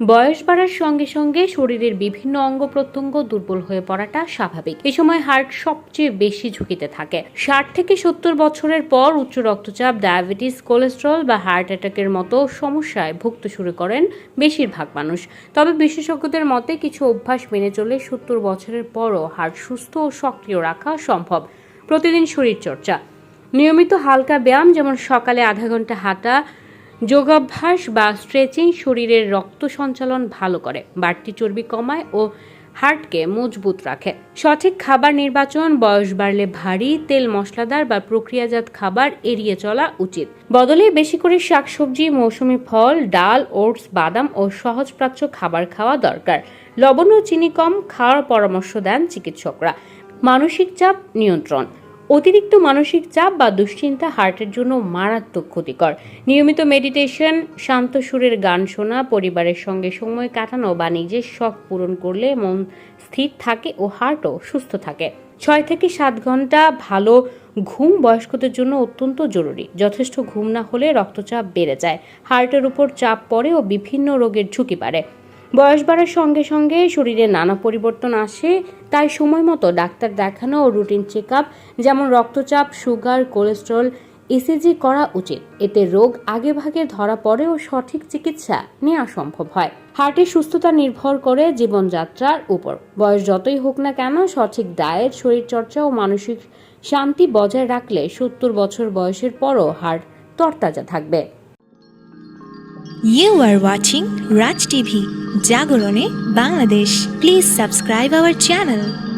বয়স বাড়ার সঙ্গে সঙ্গে শরীরের বিভিন্ন অঙ্গ প্রত্যঙ্গ দুর্বল হয়ে পড়াটা স্বাভাবিক। এই সময় হার্ট সবচেয়ে বেশি ঝুঁকিতে থাকে। ষাট থেকে সত্তর বছরের পর উচ্চ রক্তচাপ, ডায়াবেটিস, কোলেস্ট্রল বা হার্ট অ্যাটাকের মতো সমস্যায় ভুগতে শুরু করেন বেশিরভাগ মানুষ। তবে বিশেষজ্ঞদের মতে কিছু অভ্যাস মেনে চলে সত্তর বছরের পরও হার্ট সুস্থ ও সক্রিয় রাখা সম্ভব। প্রতিদিন শরীরচর্চা। নিয়মিত হালকা ব্যায়াম, যেমন সকালে আধা ঘণ্টা হাঁটা যোগাভ্যাস বা স্ট্রেচিং শরীরের রক্ত সঞ্চালন ভালো করে, বাড়তি চর্বি কমায় ও হার্টকে মজবুত রাখে। সঠিক খাবার নির্বাচন, বয়স বাড়লে ভারী, তেল মশলাদার বা প্রক্রিয়াজাত খাবার এড়িয়ে চলা উচিত। বদলে বেশি করে শাকসবজি, মৌসুমী ফল, ডাল, ওটস, বাদাম ও সহজপ্রাচ্য খাবার খাওয়া দরকার। লবণ ও চিনি কম, খাওয়ার পরামর্শ দেন চিকিৎসকরা। মানসিক চাপ নিয়ন্ত্রণ। অতিরিক্ত মানসিক চাপ বা দুশ্চিন্তা হার্টের জন্য মারাত্মক ক্ষতিকর। নিয়মিত মেডিটেশন শান্ত সুরের গান শোনা, পরিবারের সঙ্গে সময় কাটানো বা নিজের শখ পূরণ করলে মন স্থির থাকে ও হার্টও সুস্থ থাকে। ছয় থেকে সাত ঘণ্টা ভালো ঘুম বয়স্কদের জন্য অত্যন্ত জরুরি। যথেষ্ট ঘুম না হলে রক্তচাপ বেড়ে যায়। হার্টের উপর চাপ পড়ে ও বিভিন্ন রোগের ঝুঁকি বাড়ে। বয়স বাড়ার সঙ্গে সঙ্গে শরীরে নানা পরিবর্তন আসে তাই সময় মতো ডাক্তার দেখানো ও রুটিন চেক যেমন রক্তচাপ সুগার কোলেস্ট্রল ইসিজি করা উচিত। এতে রোগ আগে ভাগে ধরা পড়ে ও সঠিক চিকিৎসা নেওয়া সম্ভব হয়। হার্টের সুস্থতা নির্ভর করে জীবনযাত্রার উপর। বয়স যতই হোক না কেন সঠিক ডায়েট শরীরচর্চা ও মানসিক শান্তি বজায় রাখলে সত্তর বছর বয়সের পরও হার্ট তরতাজা থাকবে। You are watching Raj TV, Jagorone, Bangladesh. Please subscribe our channel.